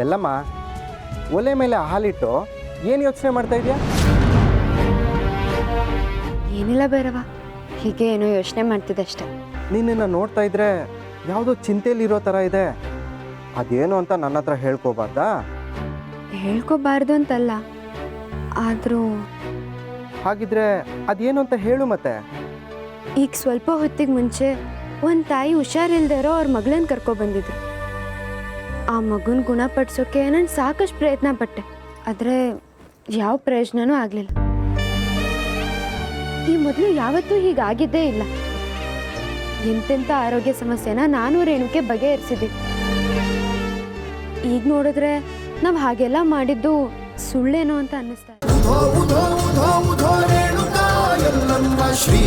ಎಲ್ಲಮ್ಮ ಒಲೆ ಮೇಲೆ ಹಾಲಿಟ್ಟು ಏನು ಯೋಚನೆ ಮಾಡ್ತಾ ಇದೆಯಾ? ಏನಿಲ್ಲ ಬೇರವ ಹೀಗೆ ಏನೋ ಯೋಚನೆ ಮಾಡ್ತಿದ್ದೆ ಅಷ್ಟೆ. ನಿನ್ನನ್ನು ನೋಡ್ತಾ ಇದ್ರೆ ಯಾವುದೋ ಚಿಂತೆಯಲ್ಲಿರೋ ಥರ ಇದೆ. ಅದೇನು ಅಂತ ನನ್ನ ಹತ್ರ ಹೇಳ್ಕೋಬಾರ್ದಾ? ಹೇಳ್ಕೋಬಾರ್ದು ಅಂತಲ್ಲ ಆದರೂ ಹಾಗಿದ್ರೆ ಅದೇನು ಅಂತ ಹೇಳು ಮತ್ತೆ. ಈಗ ಸ್ವಲ್ಪ ಹೊತ್ತಿಗೆ ಮುಂಚೆ ಒಂದು ತಾಯಿ ಹುಷಾರಿಲ್ದೇ ಇರೋ ಅವ್ರ ಮಗಳನ್ನ ಕರ್ಕೊಬಂದಿದ್ರು. ಆ ಮಗುನ ಗುಣಪಡಿಸೋಕೆ ನಾನು ಸಾಕಷ್ಟು ಪ್ರಯತ್ನ ಪಟ್ಟೆ. ಆದರೆ ಯಾವ ಪ್ರಯೋಜನನೂ ಆಗಲಿಲ್ಲ. ಈ ಮೊದಲು ಯಾವತ್ತೂ ಹೀಗಾಗಿದ್ದೇ ಇಲ್ಲ. ಎಂತೆಂಥ ಆರೋಗ್ಯ ಸಮಸ್ಯೆನ ನಾನು ರೇಣುಕೆ ಬಗೆಹರಿಸಿದ್ದೆ. ಈಗ ನೋಡಿದ್ರೆ ನಾವು ಹಾಗೆಲ್ಲ ಮಾಡಿದ್ದು ಸುಳ್ಳೇನೋ ಅಂತ ಅನ್ನಿಸ್ತಾ ಶ್ರೀ